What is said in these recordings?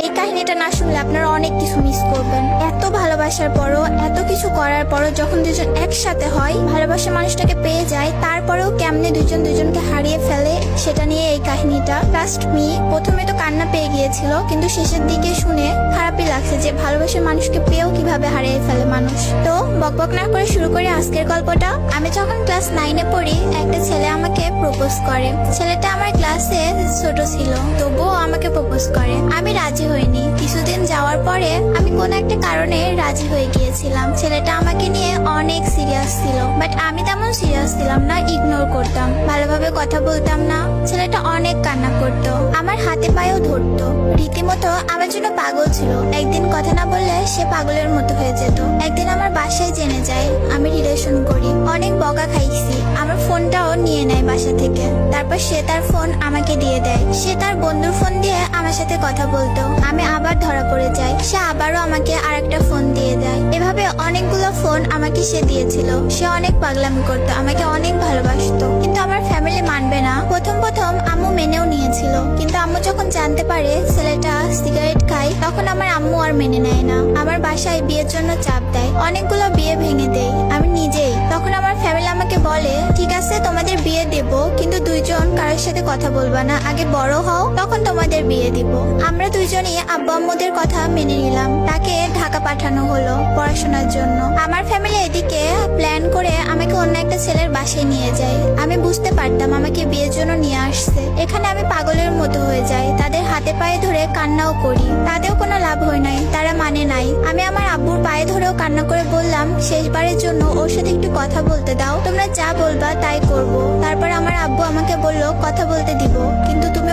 এই কাহিনীটা না শুনলে আপনারা অনেক কিছু মিস করবেন। এত ভালোবাসার পরও, এত কিছু করার পরও যখন দুজন একসাথে হয় ভালোবাসা মানুষটাকে পেয়ে যায়, তারপরেও কেমনে দুজন দুজনকে হারিয়ে ফেলে, সেটা নিয়ে এই কাহিনীটা। লাস্ট মি প্রথমে তো কান্না পেয়ে গিয়েছিল, কিন্তু শেষের দিকে শুনে খারাপই লাগছে যে ভালোবাসার মানুষকে পেয়েও কীভাবে হারিয়ে ফেলে মানুষ। তো বকবক না করে শুরু করি আজকের গল্পটা। আমি যখন ক্লাস নাইনে পড়ি, একটা ছেলে আমাকে প্রপোজ করে। ছেলেটা আমার ক্লাসে ছোট ছিল, তবুও আমাকে প্রপোজ করে। আমি রাজি হইনি। কিছুদিন যাওয়ার পরে আমি কোন একটা কারণে রাজি হয়ে গিয়েছিলাম। ছেলেটা আমাকে নিয়ে অনেক সিরিয়াস ছিল বাট আমি তেমন সিরিয়াস ছিলাম না ইগনোর করতাম। ভালোভাবে কথা বলতাম না। ছেলেটা অনেক কান্না করতো। আমার হাতে পায়েও ধরতো। রীতিমতো আমার জন্য পাগল ছিল। একদিন কথা না বললে সে পাগলের মতো হয়ে যেত। একদিন আমার বাসায় জেনে যায়, আমি রিলেশন করি। অনেক বকা খাইছি। আমার ফোনটাও নিয়ে নেয় বাসা থেকে। তারপর সে তার ফোন আমাকে দিয়ে দেয়। সে তার বন্ধুর ফোন দিয়ে আমার সাথে কথা বলতো। আমি আবার ধরা পড়ে যাই। সে আবারও আমাকে আর একটা ফোন দিয়ে দেয়। এভাবে অনেকগুলো ফোন আমাকে সে দিয়েছিল। সে অনেক পাগলামি করতো, আমাকে অনেক ভালোবাসতো। কিন্তু আমার ফ্যামিলি মানবে না। প্রথম প্রথম আম্মু মেনেও নিয়েছিল। কিন্তু আম্মু যখন জানতে পারে ছেলেটা সিগারেট খায়, তখন আমার আম্মু আর মেনে নেয় না। বাসায় বিয়ের জন্য চাপ দেয়, অনেকগুলো বিয়ে ভেঙে দেয়। আমি নিজেই। তখন আমার ফ্যামিলি আমাকে বলে, ঠিক আছে, তোমাদের বিয়ে দেব, কিন্তু দুইজন কারোর সাথে কথা বলবা না। আগে বড় হও, তখন তোমাদের বিয়ে দিব। আমরা দুইজনই আব্বু আম্মুদের কথা মেনে নিলাম। তাকে ঢাকা পাঠানো হলো পড়াশোনার জন্য। আমার ফ্যামিলি এদিকে প্ল্যান করে আমাকে অন্য একটা ছেলের বাসায় নিয়ে যায়। আমি বুঝতে পারতাম আমাকে বিয়ের জন্য নিয়ে আসছে। এখানে আমি পাগলের মতো হয়ে যাই। তাদের হাতে পায়ে ধরে কান্নাও করি। তাতেও কোনো লাভ হয় নাই। তারা মানে নাই। আমি আমার আব্বুর পায়ে ধরেও কান্না করে বললাম, শেষবারের জন্য ওর সাথে একটু কথা বলতে দাও। তোমরা যা বলবা তাই করব। তারপর আমার আব্বু আমাকে বলল, কথা বলতে দিব।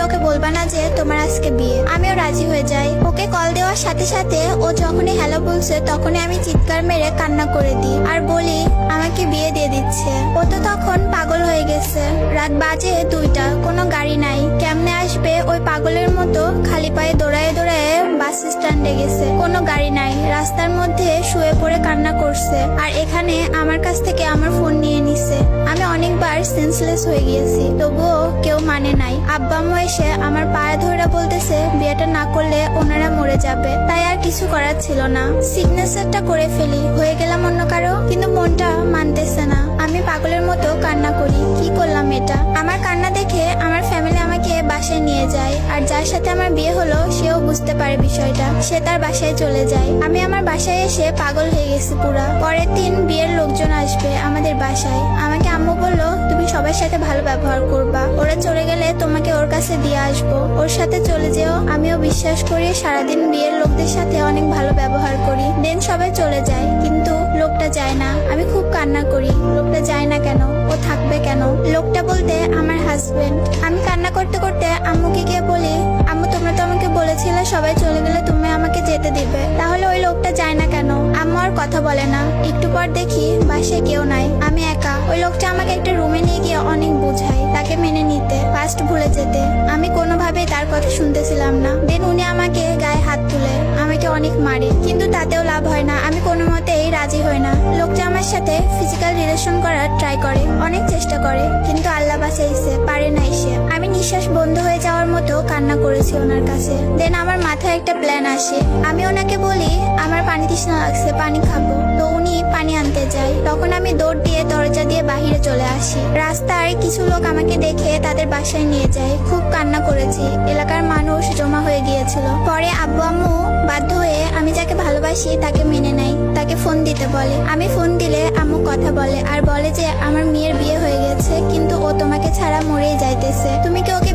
ওকে বলবা না যে তোমার আজকে বিয়ে। আমিও রাজি হয়ে যাই। ওকে কল দেওয়ার সাথে সাথে ও যখনই হ্যালো বলছে, তখনই আমি চিৎকার মেরে কান্না করে দিই আর বলি, আমাকে বিয়ে দিয়ে দিচ্ছে। ও তো তখন পাগল হয়ে গেছে। রাত বাজে দুইটা, কোনো গাড়ি নাই। কেমনে আসবে ওই পাগলের মতো খালি পায়ে বাস স্ট্যান্ডে গেছে। কোনো গাড়ি নাই। রাস্তার মধ্যে শুয়ে পড়ে কান্না করছে। আর এখানে আমার কাছ থেকে আমার ফোন নিয়ে নিছে। আমি অনেকবার সেন্সলেস হয়ে গিয়েছি। তবুও কেউ মানে নাই। আব্বা এসে আমার পায়ে ধরে বলতেছে, বিয়েটা না করলে ওনারা মরে যাবে। তাই আর কিছু করার ছিল না। সিগনেচারটা করে ফেলি। হয়ে গেলাম অন্য কারও। কিন্তু মনটা মানতেছে না। আমি পাগলের মতো কান্না করি। কি করলাম এটা? আমার কান্না দেখে আমার ফ্যামিলি আমাকে বাসায় নিয়ে যায়। আর যার সাথে আমার বিয়ে হলো, সেও বুঝতে পারে বিষয়টা। সে তার বাসায় চলে যায়। আমি আমার বাসায় এসে পাগল হয়ে গেছি পুরা। পরের দিন বিয়ের লোকজন আসবে আমাদের বাসায়। আমাকে আম্মু বলল, তুমি সবার সাথে ভালো ব্যবহার করবা। ওরা চলে গেলে তোমাকে ওর কাছে দিয়ে আসব। ওর সাথে চলে যেও। আমিও বিশ্বাস করি সারাদিন বিয়ের লোকদের সাথে অনেক ভালো ব্যবহার করি। দেন সবাই চলে যায়। কিন্তু লোকটা যায় না। আমি খুব কান্না করি। লোকটা যায় না কেন? ও থাকবে কেন? লোকটা বলতে, আমার হাজবেন্ড আমি কান্না করতে করতে আম্মুকে গিয়ে বলি, আম্মু, তোমরা তো আমাকে বলেছিলে সবাই চলে গেলে কথা বলে না। একটু পর দেখি বাসায় কেউ নাই। আমি একা। ওই লোকটা আমাকে একটা রুমে নিয়ে গিয়ে অনেক বোঝায় তাকে মেনে নিতে ফার্স্ট ভুলে যেতে। আমি কোনোভাবেই তার কথা শুনতেছিলাম না। দেন উনি আমাকে গায়ে হাত তুলে, আমাকে অনেক মারে। কিন্তু তাতেও লাভ হয় না। আমি কোনো মতেই রাজি হই না। লোকটা আমার সাথে ফিজিক্যাল রিলেশন করার ট্রাই করে, অনেক চেষ্টা করে। কিন্তু আল্লাহ বাঁচাইছে, পারে নাই সে। আমি নিঃশ্বাস বন্ধ হয়ে যাওয়ার মতো কান্না করেছি ওনার কাছে। দেন আমার মাথায় একটা প্ল্যান আসে। আমি ওনাকে বলি, আমার পানি তৃষ্ণা লাগছে, পানি খাব। তো উনি পানি আনতে যায়। তখন আমি দৌড় দিয়ে দরজা দিয়ে বাহিরে চলে আসি। রাস্তায় কিছু লোক আমাকে দেখে তাদের বাসায় নিয়ে যায়। খুব কান্না করেছি। এলাকার মানুষ জমা হয়ে গিয়েছিল। পরে আব্বু আম্মু বাধ্য হয়ে আমি যাকে ভালোবাসি তাকে মেনে নেয়। তাকে ফোন দিতে বলে। আমি ফোন দিলে আম্মু কথা বলে আর বলে যে, আমার মেয়ের বিয়ে হয়ে গেছে, কিন্তু ও তোমাকে ছাড়া মরেই যাইতেছে। তুমি কি ওকে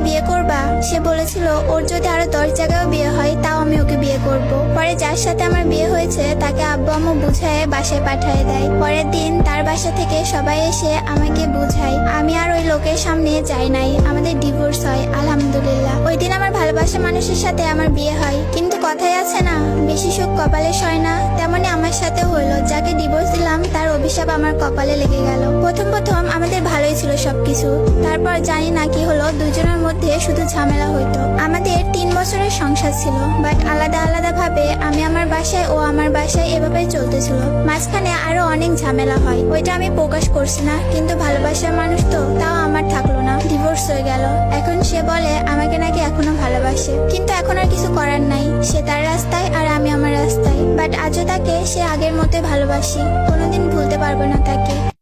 করবা সে বলেছিল, ওর যদি আরও দশ জায়গায় বিয়ে হয়, তাও আমি ওকে বিয়ে করব। পরে যার সাথে আমার বিয়ে হয়েছে, তাকে আব্বু আম্মু বুঝায় বাসায় পাঠিয়ে দেয়। পরের দিন তার বাসা থেকে সবাই এসে আমাকে বুঝায়, আমি আর ওই লোকের সামনে যাই নাই, আমাদের ডিভোর্স হয়, আলহামদুলিল্লাহ। ওই দিন আমার ভালোবাসা মানুষের সাথে আমার বিয়ে হয়। কিন্তু কথাই আছে না, বেশি সুখ কপালে সয় না তেমনি আমার সাথে হলো। যাকে ডিভোর্স দিলাম, তার অভিশাপ আমার কপালে লেগে গেল। প্রথম প্রথম আমাদের ভালোই ছিল সবকিছু। তারপর জানি না কি হলো, দুজনের মধ্যে শুধু ঝামেলা হইতো। আমাদের তিন বছরের সংসার ছিল বাট আলাদা আলাদা ভাবে আমি আমার বাসায় ও আমার বাসায় এভাবে চলতেছিল। মাঝখানে আরও অনেক ঝামেলা হয়, ওইটা আমি প্রকাশ করছি না, কিন্তু ভালোবাসার মানুষ তো, তাও আমার থাকল না। ডিভোর্স হয়ে গেল। এখন সে বলে, আমাকে নাকি এখনও ভালোবাসে। কিন্তু এখন আর কিছু করার নাই। সে তার রাস্তায় আর আমি আমার রাস্তায়। বাট আজও তাকে সে আগের মতোই ভালোবাসি। কোনোদিন ভুলতে পারব না তাকে।